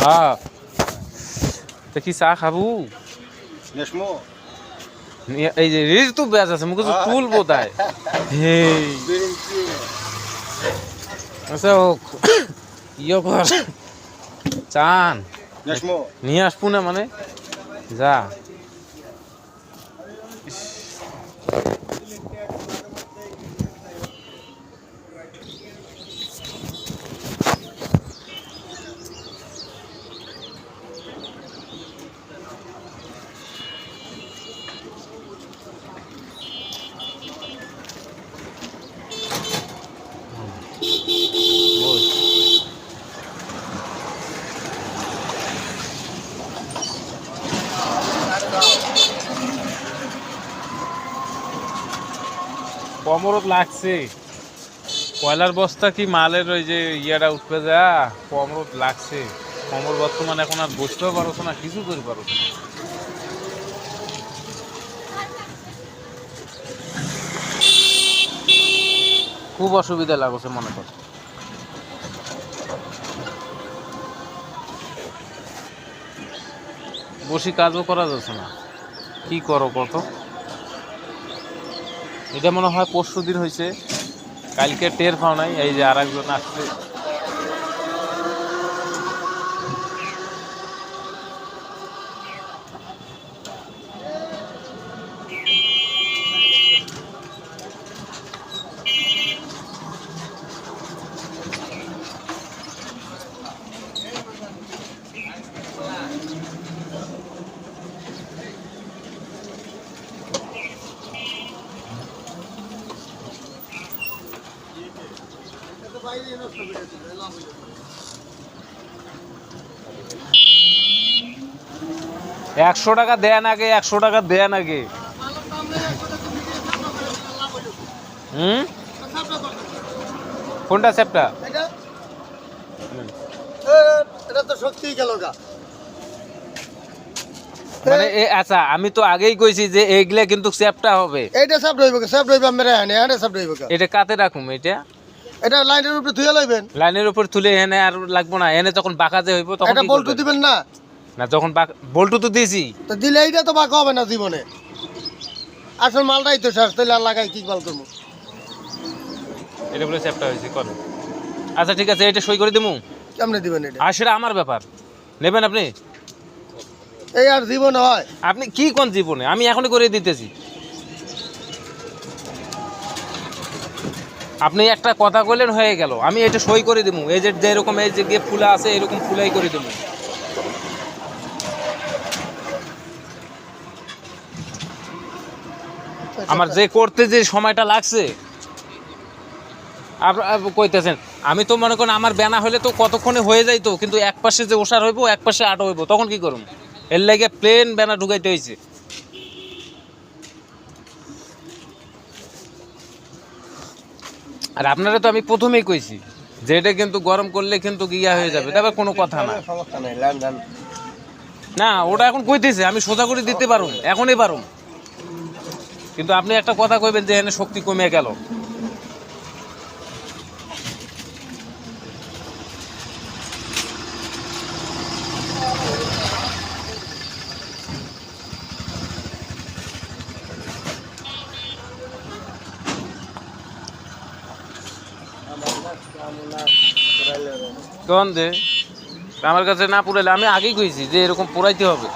হ্যাঁ তা কি চা খাব এই যে রিজ তো ব্যাস আছে মুখে তুলবো তাই আচ্ছা ইয়ে কর চান নিয়ে আসব না মানে যা কমরত লাগছে। কয়লার বস্তা কি মালের ওই যে ইয়াটা উঠবে যা? কমরত লাগছে। কমর বর্তমানে এখন আর বসতেও পারো না, কিছু করে পারো না। খুব অসুবিধা লাগছে মনে কর। বসি কাজও করা যাচ্ছে না। কি করো কত এটা মনে হয় পরশু দিন হয়েছে। কালকে টের পাও নাই, এই যে আর একজন আসছে। একশো টাকা দেন আগে একশো টাকা দেন আগে। হুম? কোনটা সেপটা এটা এটা মানে এ আচ্ছা আমি তো আগেই কইছি যে এইগুলা কিন্তু সেপটা হবে। এইটা সব রইব সব রইব মেরে হানে হানে সব রইব এটা কাতে রাখুম এটা? এটা লাইনের উপরে ধুয়ে লইবেন। লাইনের উপর তুলে এনে আর লাগবো না এনে যখন বাঁকা যে হইব তখন এটা বল্টু দিবেন না। না যখন বল্টু তো দিয়েছি। তো দিলে এইটা তো বাঁকা হবে না জীবনে। আসল মালটাই তো শেষ তাহলে আর লাগাই কি বাল করব? এটা বলে সেপটা হয়েছে করো আচ্ছা ঠিক আছে এটা সই করে দিমু? কেমনে দিবেন এটা? আর সেটা আমার ব্যাপার। নেবেন আপনি? এই আর জীবন হয়। আপনি কি কোন জীবনে? আমি এখনই করে দিতেছি। আপনি একটা কথা কইলেন, হয়ে গেল। আমি এটা সই করে দেবো এই যে যেরকম এই যে গিয়ে ফুলা আছে, এরকম ফুলাই করে দেবো আমার যে করতে যে সময়টা লাগছে কইতেছেন, আমি তো মনে করেন আমার বেনা হলে তো কতক্ষণে হয়ে যাইতো, কিন্তু এক পাশে যে ওষার হইব এক পাশে আটো হইব, তখন কি করুন এর লাগে প্লেন বেনা ঢুকাইতে হয়েছে আর আপনারা তো আমি প্রথমেই কইছি, যে এটা কিন্তু গরম করলে কিন্তু গিয়া হয়ে যাবে তারপর কোনো কথা না। না, ওটা এখন কইতেছে, আমি সোজা করে দিতে পারুন এখনই পারুম। কিন্তু আপনি একটা কথা কইবেন যে এখানে শক্তি কমে গেল। দে আমার কাছে না পুরাইলে আমি আগেই কইছি যে এরকম পুরাইতে হবে।